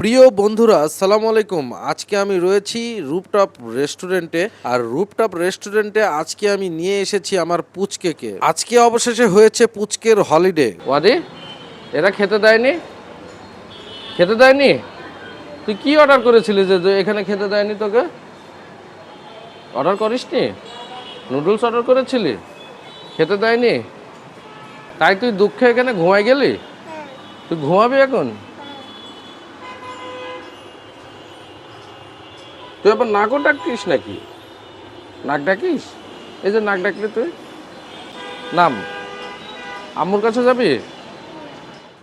প্রিয় বন্ধুরা আসসালামু আলাইকুম। আজকে আমি রয়েছি রুপটপ রেস্টুরেন্টে। আর রুপটপ রেস্টুরেন্টে আজকে আমি নিয়ে এসেছি আমার পুচকেকে। আজকে অবশেষে হয়েছে পুচকের হলিডে ওয়াদি এরা খেতে দেয়নি? খেতে দেয়নি? তুই কি অর্ডার করেছিলি যে যে এখানে খেতে দেয়নি তোকে? অর্ডার করিসনি? নুডলস অর্ডার করেছিলি? খেতে দেয়নি? তাই তুই দুঃখে এখানে ঘুমাই গেলি? তুই ঘুমাবি এখন? তুই আবার নাকও ডাকিস নাকি? নাক ডাকিস? এই যে নাক ডাকলে তুই? নাম, আম্মুর কাছে যাবি?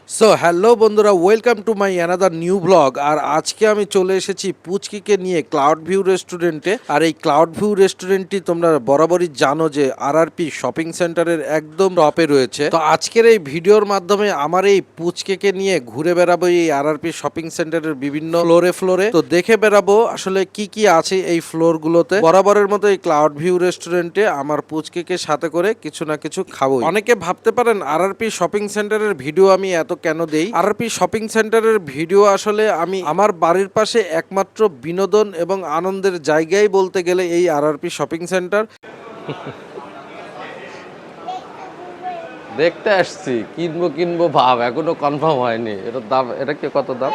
সো হ্যালো বন্ধুরা welcome to my another new blog আর আজকে আমি চলে এসেছি পুচকিকে নিয়ে ক্লাউড ভিউ রেস্টুরেন্টে আর এই ক্লাউড ভিউ রেস্টুরেন্টটি তোমরা বরাবরই জানো যে আরআরপি শপিং সেন্টারের একদম টপে রয়েছে। তো আজকের এই ভিডিওর মাধ্যমে আমার এই পুচকেকে নিয়ে ঘুরে বেড়াবো এই আরআরপি শপিং সেন্টারের বিভিন্ন ফ্লোরে ফ্লোরে তো দেখে বেড়াবো আসলে কি কি আছে এই ফ্লোরগুলোতে বরাবরের মতো এই ক্লাউড ভিউ রেস্টুরেন্টে আমার পুচকেকে সাথে করে কিছু না কিছু খাব। অনেকে ভাবতে পারেন আরআরপি শপিং সেন্টারের ভিডিও আমি এত কেন দেই? আরপি শপিং সেন্টারের ভিডিও আসলে আমি আমার বাড়ির পাশে একমাত্র বিনোদন এবং আনন্দের জায়গায় বলতে গেলে এই আরআরপি শপিং সেন্টার। দেখতে আসছি কিনবো কিনবো ভাব এখনও কনফার্ম হয়নি। এটার দাম এটা কি কত দাম?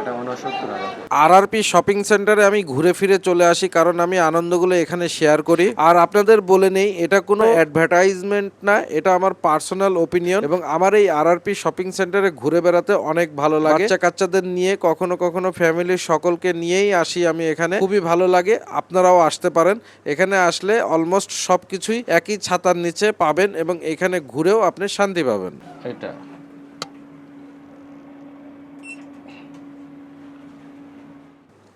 এটা উনসত্তর টাকা আরআরপি শপিং সেন্টারে আমি ঘুরে ফিরে চলে আসি কারণ আমি আনন্দগুলো এখানে শেয়ার করি। আর আপনাদের বলে নেই এটা কোনো অ্যাডভার্টাইজমেন্ট না এটা আমার পার্সোনাল ওপিনিয়ন এবং আমার এই আর আর পি শপিং সেন্টারে ঘুরে বেড়াতে অনেক ভালো লাগে। বাচ্চা কাচ্চাদের নিয়ে কখনো কখনো ফ্যামিলির সকলকে নিয়েই আসি আমি এখানে। খুবই ভালো লাগে আপনারাও আসতে পারেন। এখানে আসলে অলমোস্ট সব কিছুই একই ছাতার নিচে পাবেন এবং এখানে ঘুরেও আপনি শান্তি পাবেন। এটা।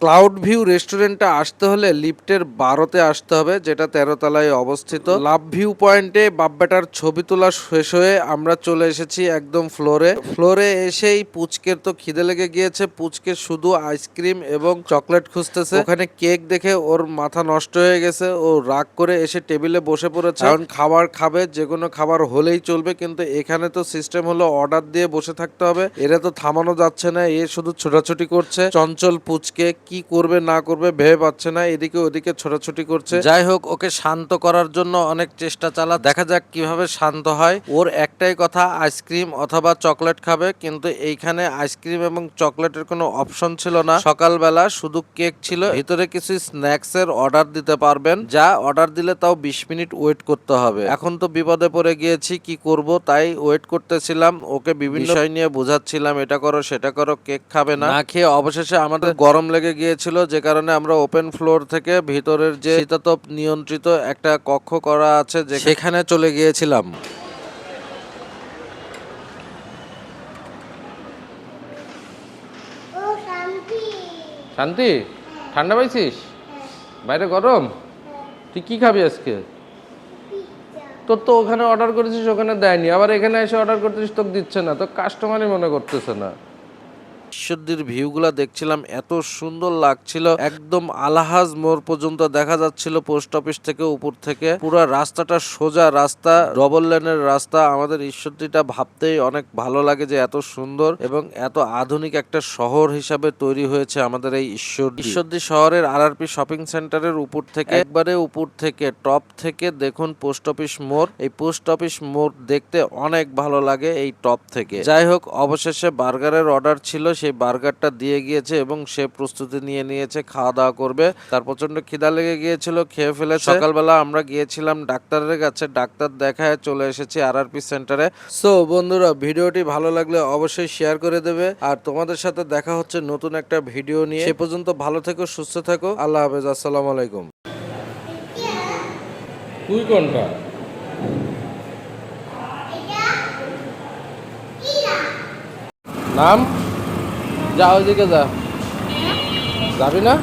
ক্লাউড ভিউ রেস্টুরেন্টে আসতে হলে লিফটের বারোতে আসতে হবে, যেটা তেরো তলায় অবস্থিত লাভ ভিউ পয়েন্টে বাব্বাটার ছবি তোলা শেষ হয়ে আমরা চলে এসেছি একদম ফ্লোরে। ফ্লোরে এসেই পুচকের তো খিদে লেগে গিয়েছে, পুচকে শুধু আইসক্রিম এবং চকলেট খুঁজতেছে। ওখানে কেক দেখে ওর মাথা নষ্ট হয়ে গেছে, ও রাগ করে এসে টেবিলে বসে পড়েছে। কারণ খাবার খাবে যে কোনো খাবার হলেই চলবে, কিন্তু এখানে তো সিস্টেম হলো অর্ডার দিয়ে বসে থাকতে হবে। এরা তো থামানো যাচ্ছে না, এ শুধু ছোটাছুটি করছে। চঞ্চল পুচকে কি করবে, না করবে, ভেবে পাচ্ছে না, এদিকে ওদিকে ছোটাছুটি করছে। যাই হোক, ওকে শান্ত করার জন্য অনেক চেষ্টা চালা। দেখা যাক কীভাবে শান্ত হয়। ওর একটাই কথা, আইসক্রিম অথবা চকলেট খাবে, কিন্তু এইখানে আইসক্রিম এবং চকলেটের কোনো অপশন ছিল না। সকালবেলা শুধু কেক ছিল, ভিতরে কিছু স্ন্যাক্স এর অর্ডার দিতে পারবেন, যা অর্ডার দিলে তাও বিশ মিনিট ওয়েট করতে হবে। এখন তো বিপদে পড়ে গিয়েছি, কি করব তাই ওয়েট করতেছিলাম, ওকে বিভিন্ন বিষয় নিয়ে বোঝাচ্ছিলাম, এটা করো, সেটা করো, কেক খাবে না। খেয়ে অবশেষে আমাদের গরম লেগে গিয়েছিল যে কারণে আমরা ওপেন ফ্লোর থেকে ভিতরের যে শীতাতপ নিয়ন্ত্রিত একটা কক্ষ করা আছে যে সেখানে চলে গিয়েছিলাম। শান্তি। শান্তি ঠান্ডা পাইছিস? বাইরে গরম? তুই কি খাবি আজকে? তোর তো ওখানে অর্ডার করেছিস ওখানে দেয়নি। আবার এখানে এসে অর্ডার করতেছিস তোকে দিচ্ছে না। তো কাস্টমারই মনে করতেছে না। ঈশ্বরদীর ভিউগুলা দেখছিলাম, এত সুন্দর লাগছিল। একদম আলাহাজ মোড় পর্যন্ত দেখা যাচ্ছিল পোস্ট অফিস থেকে উপর থেকে। পুরো রাস্তাটা সোজা রাস্তা, ডবল লেনের রাস্তা। আমাদের ঈশ্বরদীটা ভাবতেই অনেক ভালো লাগে যে এত সুন্দর এবং এত আধুনিক একটা শহর হিসাবে তৈরি হয়েছে আমাদের এই ঈশ্বর ঈশ্বরদী শহরের আরআরপি শপিং সেন্টারের উপর থেকে, একবারে উপর থেকে, টপ থেকে দেখুন পোস্ট অফিস মোড়। এই পোস্ট অফিস মোড় দেখতে অনেক ভালো লাগে এই টপ থেকে। যাই হোক, অবশেষে বার্গারের অর্ডার ছিল সেই বার্গারটা দিয়ে গিয়েছে এবং সে প্রস্তুতি নিয়ে নিয়েছে, খাওয়া দাওয়া করবে। তার প্রচণ্ড খিদা লেগে গিয়েছিল, খেয়ে ফেলে সকালবেলা আমরা গিয়েছিলাম ডাক্তারের কাছে, ডাক্তার দেখায় চলে এসেছি আরআরপি সেন্টারে। সো বন্ধুরা, ভিডিওটি ভালো লাগলে অবশ্যই শেয়ার করে দেবে। আর তোমাদের সাথে দেখা হচ্ছে নতুন একটা ভিডিও নিয়ে। সে পর্যন্ত ভালো থেকো, সুস্থ থাকো। আল্লাহ হাফেজ, আসসালামু আলাইকুম। তুই কোনটা? নাম? যা ওইদিকে যা। যাবি না?